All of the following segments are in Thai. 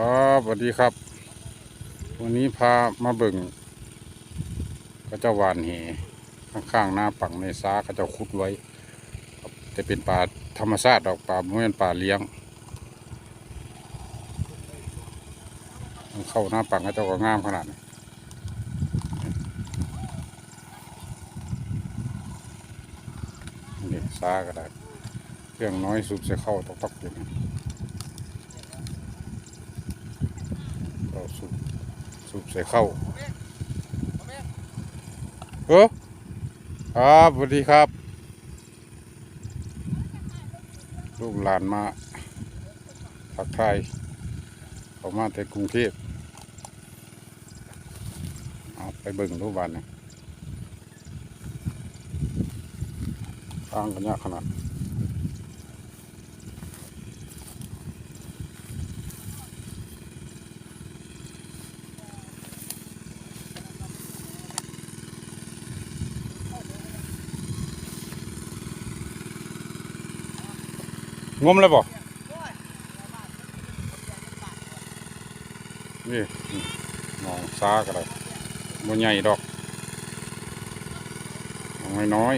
ครับสวัสดีครับ วันนี้พามาเบิ่งก็เจ้าหวานเหข้างๆหน้าปังในซาก็เจ้าขุดไว้ครับแต่เป็นป่าธรรมชาติดอกป่าไม่เป็นป่าเลี้ยงเข้าหน้าปังก็เจ้าก็งามขนาดนี้นี่ซาก็ได้เครื่องน้อยสูบใส่เข้าตอกๆอยู่นี่ เรา สูบสูบใส่เข้าเออครับสวัสดีครับ ลูกหลานมาพักไทายเขามาแต่กรุงเทพเอาไปเบิ่งรูปบ้านนี่ทางกันยากขนาด งมเลยบ่นี่หนองซาก็ได้บ่ใหญ่ดอกหนองน้อย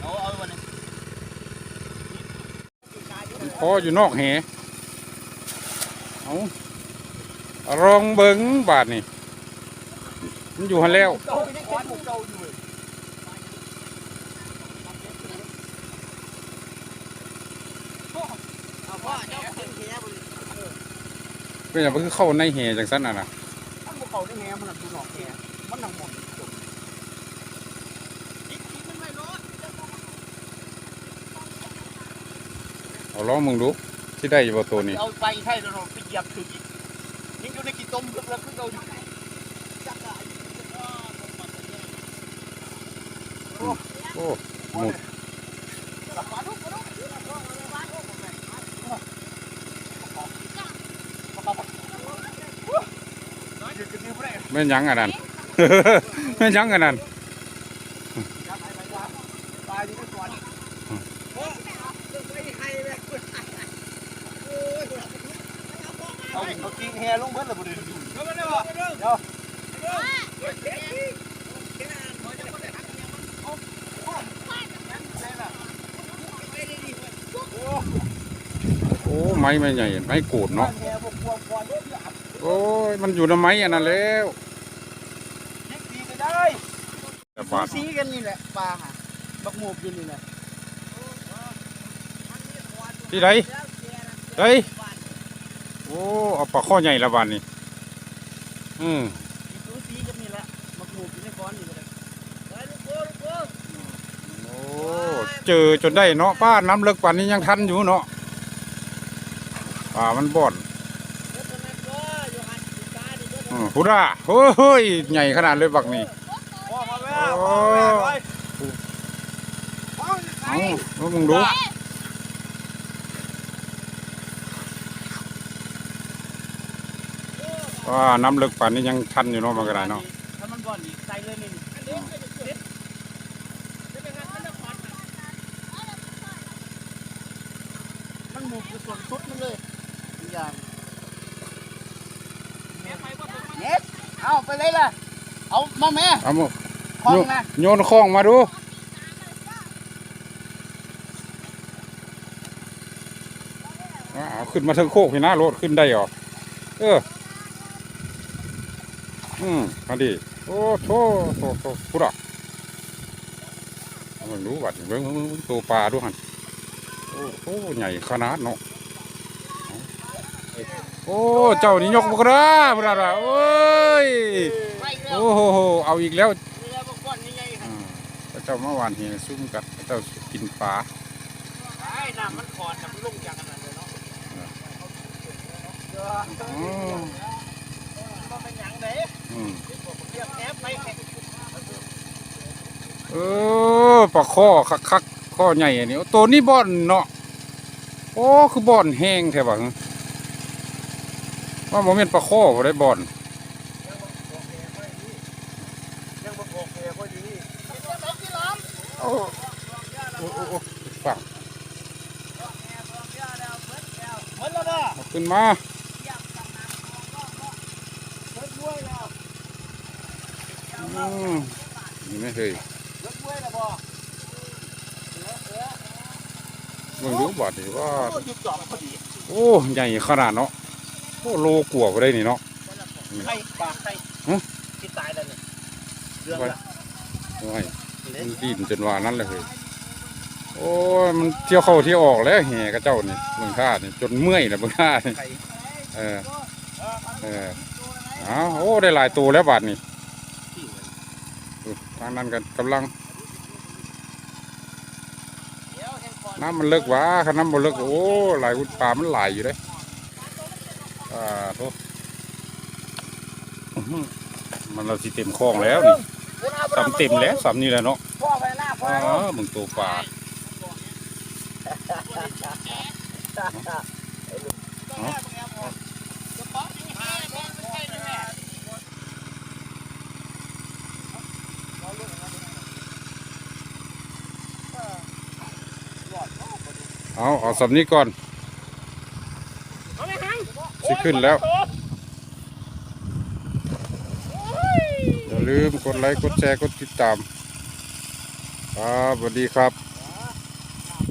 เอาเอาวันนี้ๆมันพออยู่นอกแหเอาเอาลองเบิ่งบาทนี่ มันอยู่หันแล้วเก่าไม่ได้แค่หมูเก่าอยู่เลยเอางว่าคือเข้าในแหจังสั้นอะนะถ้าหมูเก่าได้แง่มันดูหนอกแง่มันหนักหมดเอาล้อมึงดูที่ได้อยู่บ่ตัวนี้เอาไปไทยแล้เราไปเหยียบถึงยังอยู่ในกี่ต้มแล้วขึ้นเราอยู่จักร โอ้หมุดแม่นหยังอันนั้นแม่นหยังอันนั้นตายดีไปก่อนเอาเขากินแฮลงเบิ้ลเลยบุรีเดี๋ยวเดี๋ยว โอ้ไม้ไม่ใหญ่ไม้โกดเนาะแฮพวกพวกพวกเนี่ยโอ้ยมันอยู่ในไม้อันนั้นแล้วยิงดีก็ได้แต่สูบาดสีกันนี่แหละปลาฮะบักหมูกอยู่นี่แหละที่ไหนเฮ้ยโอ้เอาปลาข้อใหญ่ละบานนี่อืมสูสีกันนี่แหละบักหมูกอยู่ในก้อนนี่เลยโอ้เจอจนได้เนาะป้าน้ำเลิกป่านนี้ยังทันอยู่เนาะ ป่ามันบ่อนอืมพุดาเฮ้ยใหญ่ขนาดเลยบักนี่โอ้เอามึงดูว่าน้ำลิกป่านนี้ยังทันอยู่เนาะมันก็ได้เนาะถ้ามันบ่อนอีกใส่เลยนี่มันหมูกอยู่ส่วนสุดมันเลย อีกอย่างเน็ตเอาไปเลยล่ะ เอามาแม่เอามาห้องนะโยนข้องมาดูอ่าเอาขึ้นมาเทิงโคกพี่นะโลดขึ้นได้หรอเออ อืมมาดิโอ้โถโถโถพุดอะเอามันรู้บัดนี้เบิ่งเบิ่งเบิ่งเบิ่งตัวปลาดูหันโอ้โหใหญ่ขนาดเนาะ โอ้เจ้านี่ยกบกระบระระโอ้ยไปแล้วโอ้โหเอาอีกแล้วนี่แล้วบอกก่อนนี่ไงครับอ่าพระเจ้าเมื่อวานเห็นซุ่มกัดพระเจ้ากินปลาไอ้น้ำมันขอดน้ำลุ่งจากขนาดเลยเนาะเดี๋ยวอ๋อมันเป็นหยังเด้อืมเรียกแอบไปแข่งเออปลาข้อคักคักๆข้อใหญ่อันนี้โอ้ตัวนี้บ่อนเนาะโอ้คือบ่อนแห้งแท้บ่ะฮึ ว่าบ่แม่นปลาข้อบ่ได้บ่อนยังบ่โอเคพอดีโอ้โอ้โอ้โอ้ฝั่งหมดแล้วบ่เอาขึ้นมาเบิดด้วยแล้วอืมนี่ไม่เคยเบิดด้วยแล้วบ่มึงรู้บาดนี่ว่าโอ้ยุบจอบพอดีโอ้ ใหญ่ขนาดเนาะ โอ้โลกว่าก็ได้นี่เนาะ ไข่ปลาไข่ฮะที่ตายแล้วเนี่ยเรื่องละโอ้ยมันดิ้นจนว่านั้นเลยเฮ้ยโอ้ยมันเที่ยวเข้าเที่ยวออกแล้วแห่กับเจ้านี่เมืองท่านี่จนเมื่อยนะเมืองท่านี่ไข่เออเอออ้าวโอ้ได้หลายตัวแล้วบาดนี่ที่เงินดูทางนั้นกันกำลังเดี๋ยวเห็นก่อนน้ำมันเลิกวะคันน้ำมันเลิกโอ้หลายวุ้นปลามันหลายอยู่เลยอ่าโทษอื้อหือมันเราสิเต็มคลองแล้วนี่สามเต็มแล้วสามนี่แหละเนาะพ่อไปหน้าพ่ออ๋อมึงตัวปลาเอาเอาสำนี้ก่อน สิขึ้นแล้ว อย่าลืมกดไลค์ กดแชร์ กดติดตาม ครับสวัสดีครับ